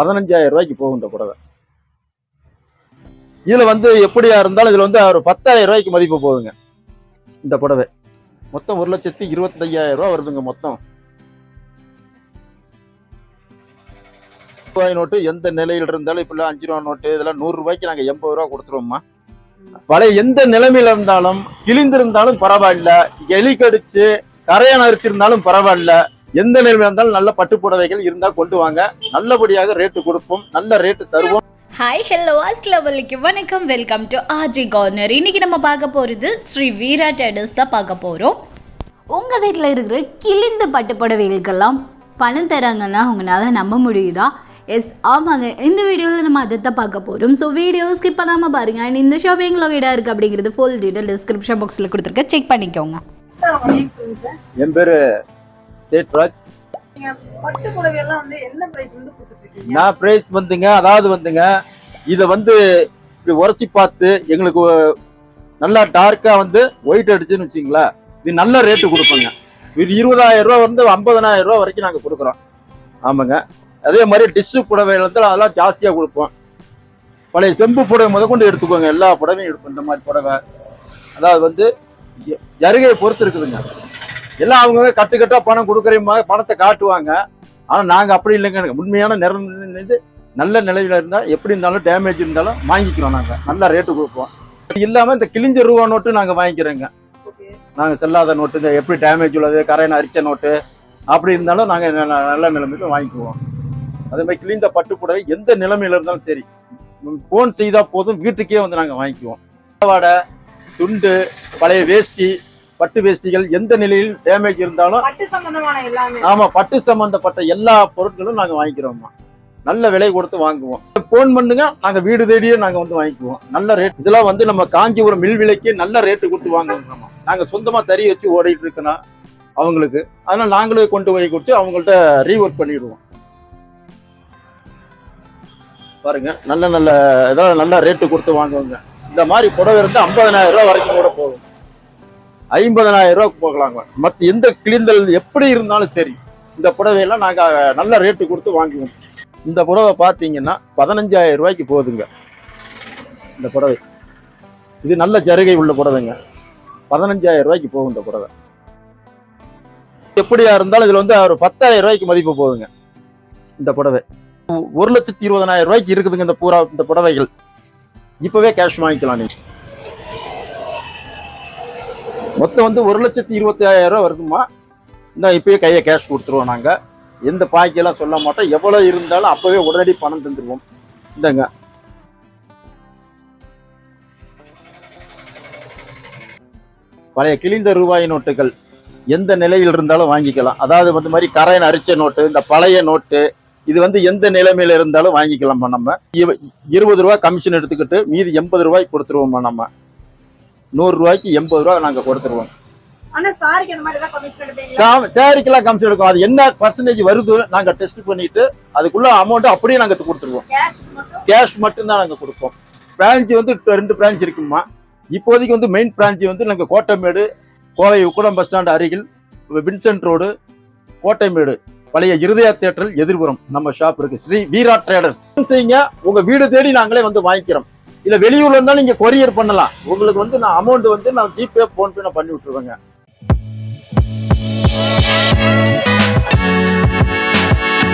பதினஞ்சாயிரம் ரூபாய்க்கு போகும் இந்த புடவை. இதுல வந்து எப்படியா இருந்தாலும் இதுல வந்து ஒரு பத்தாயிரம் ரூபாய்க்கு மதிப்பு போகுதுங்க. இந்த புடவை. மொத்தம் ஒரு லட்சத்தி இருபத்தையாயிரம் ரூபாய் வருதுங்க மொத்தம். ரூபாய் நோட்டு எந்த நிலையில் இருந்தாலும் இப்ப அஞ்சு ரூபா நோட்டு இதெல்லாம் நூறு ரூபாய்க்கு நாங்க எண்பது ரூபா கொடுத்துருவோம்மா. பழைய எந்த நிலைமையில இருந்தாலும் கிழிந்திருந்தாலும் பரவாயில்ல. எலி கடிச்சு கரையான அரிச்சிருந்தாலும் பரவாயில்ல. எந்த நிலைமையில இருந்தாலும் நல்ல பட்டு புடவைகள் இருந்தா கொண்டு வாங்க. நல்லபடியாக ரேட்டு கொடுப்போம். நல்ல ரேட்டு தருவோம். ஹாய் ஹலோ அஸ்லாம் வலைக்கும் வணக்கம் வெல்கம் டு ஆர்ஜி கார்னர் இன்னைக்கு நம்ம பார்க்க போகிறது ஸ்ரீ வீரா டேடர்ஸ் தான் பார்க்க போகிறோம் உங்கள் வீட்டில் இருக்கிற கிழிந்த பட்டு புடவைகளுக்கெல்லாம் பணம் தராங்கன்னா உங்களால் நம்ப முடியுதா? எஸ் ஆமாங்க. இந்த வீடியோவில் நம்ம அதை தான் பார்க்க போகிறோம் ஸோ வீடியோ ஸ்கிப் பண்ணாமல் பாருங்கள் அண்ட் இந்த ஷாப்பிங் லொகேடாக இருக்குது அப்படிங்கிறது ஃபுல் டீட்டெயில் டிஸ்கிரிப்ஷன் பாக்ஸில் கொடுத்துருக்கேன் செக் பண்ணிக்கோங்க. என் பேரு சேட்ராஜ்? நான் பிரைஸ் வந்துங்க அதாவது வந்துங்க இதை வந்து இப்படி உரைச்சி பார்த்து எங்களுக்கு நல்லா டார்க்கா வந்து ஒயிட் அடிச்சுன்னு வச்சுங்களேன் இது நல்ல ரேட்டு கொடுப்போங்க. இது இருபதாயிரம் ரூபா வந்து ஐம்பதனாயிரம் ரூபா வரைக்கும் நாங்கள் கொடுக்குறோம். ஆமாங்க. அதே மாதிரி டிஷ்ஷு புடவைகள் வந்து அதெல்லாம் ஜாஸ்தியாக கொடுப்போம் பழைய செம்பு புடவை முதற்கொண்டு எடுத்துக்கோங்க எல்லா புடவையும் எடுப்போம் இந்த மாதிரி புடவை. அதாவது வந்து ஜருகையை பொறுத்து இருக்குதுங்க. எல்லாம் அவங்க கட்டு கட்டா பணம் கொடுக்குறீங்க பணத்தை காட்டுவாங்க. ஆனா நாங்க அப்படி இல்லைங்க. உண்மையான நிறம் இது நல்ல நிலையில இருந்தா எப்படி இருந்தாலும் டேமேஜ் இருந்தாலும் வாங்கிக்கிறோம் நாங்க. நல்ல ரேட்டு கொடுப்போம். இல்லாம இந்த கிழிஞ்ச ரூபா நோட்டு நாங்க வாங்கிக்கிறோங்க. நாங்க செல்லாத நோட்டு இந்த எப்படி டேமேஜ் உள்ளது கரையான அரிச்ச நோட்டு அப்படி இருந்தாலும் நாங்க நல்ல- நிலைமையில வாங்கிக்குவோம். அதே மாதிரி கிழிந்த பட்டு புடவை எந்த நிலைமையில இருந்தாலும் சரி ஃபோன் செய்தா போதும் வீட்டுக்கே வந்து நாங்க வாங்கிக்குவோம். பாவாடை துண்டு பழைய வேஷ்டி பட்டு வேஷ்டிகள் எந்த நிலையில் டேமேஜ் இருந்தாலும் ஆமா பட்டு சம்பந்தப்பட்ட எல்லா பொருட்களும் நாங்க வாங்கிக்கிறோம்மா. நல்ல விலை கொடுத்து வாங்குவோம். போன் பண்ணுங்க நாங்க வீடு தேடியே நாங்க வந்து வாங்கிக்குவோம். நல்ல ரேட் இதெல்லாம் வந்து நம்ம காஞ்சிபுரம் மில் விலைக்கு நல்ல ரேட்டு கொடுத்து வாங்குவோம் நாங்க சொந்தமா தறி வச்சு ஓடிட்டு இருக்கணும் அவங்களுக்கு. அதனால நாங்களே கொண்டு போய் கொடுத்து அவங்கள்ட்ட ரீஒர்க் பண்ணிடுவோம். பாருங்க நல்ல நல்ல ஏதாவது நல்ல ரேட்டு கொடுத்து வாங்குவாங்க. இந்த மாதிரி புடவை இருந்து ஐம்பதனாயிரம் ரூபாய் வரைக்கும் கூட ஐம்பதனாயிரம் ரூபாய்க்கு போகலாங்க. மற்ற எந்த கிழிந்தல் எப்படி இருந்தாலும் சரி இந்த புடவையெல்லாம் நாங்கள் நல்ல ரேட்டு கொடுத்து வாங்குவோம் இந்த புடவை பார்த்தீங்கன்னா பதினஞ்சாயிரம் ரூபாய்க்கு போகுதுங்க. இந்த புடவை. இது நல்ல ஜருகை உள்ள புடவைங்க. பதினஞ்சாயிரம் ரூபாய்க்கு போகும் இந்த புடவை. எப்படியா இருந்தாலும் இதில் வந்து ஒரு பத்தாயிரம் ரூபாய்க்கு மதிப்பு போகுதுங்க. இந்த புடவை. ஒரு லட்சத்தி இருபதனாயிரம் ரூபாய்க்கு இருக்குதுங்க இந்த பூரா இந்த புடவைகள். இப்போவே கேஷ் வாங்கிக்கலாம் நீங்கள் மொத்தம் வந்து ஒரு லட்சத்தி இருபத்தி ஆயிரம் ரூபாய் வருதுமா இந்த இப்பயே கையை கேஷ் கொடுத்துருவோம் நாங்கள் எந்த பாக்கியெல்லாம் சொல்ல மாட்டோம். எவ்வளோ இருந்தாலும் அப்போவே உடனடி பணம் தந்துடுவோம் இந்தங்க. பழைய கிழிந்த ரூபாய் நோட்டுகள் எந்த நிலையில் இருந்தாலும் வாங்கிக்கலாம். அதாவது வந்து மாதிரி கரையன் அரிச்ச நோட்டு இந்த பழைய நோட்டு இது வந்து எந்த நிலைமையில இருந்தாலும் வாங்கிக்கலாமா நம்ம. இவ- இருபது ரூபாய் கமிஷன் எடுத்துக்கிட்டு மீதி எண்பது ரூபாய்க்கு கொடுத்துருவோம்மா நம்ம. நூறு ரூபாய்க்கு எண்பது ரூபாய் நாங்க கொடுத்துருவோம். சாரிக்கெல்லாம் கமிஷன் எடுக்கும். அது என்ன பர்சன்டேஜ் வருது நாங்க டெஸ்ட் பண்ணிட்டு அதுக்குள்ள அமௌண்ட் அப்படியே நாங்க கொடுத்துருவோம். கேஷ் மட்டும்? கேஷ் மட்டும்தான் நாங்க கொடுப்போம். பிரான்ச் வந்து ரெண்டு பிரான்ச் இருக்குமா இப்போதைக்கு வந்து மெயின் பிரான்ச் வந்து நாங்க கோட்டைமேடு கோவை உக்குடம் பஸ் ஸ்டாண்ட் அருகில் வின்சென்ட் ரோடு கோட்டைமேடு பழைய இருதயா தியேட்டரில் எதிர்புறம் நம்ம ஷாப் இருக்கு. ஸ்ரீ வீரா ட்ரேடர்ஸ் செய்யுங்க உங்க வீடு தேடி நாங்களே வந்து வாங்கிக்கிறோம். இல்ல வெளியூர்ல இருந்தாலும் நீங்க கொரியர் பண்ணலாம். உங்களுக்கு வந்து நான் அமௌண்ட் வந்து நான் ஜிபே போன்பே நான் பண்ணி விட்டுருவேங்க.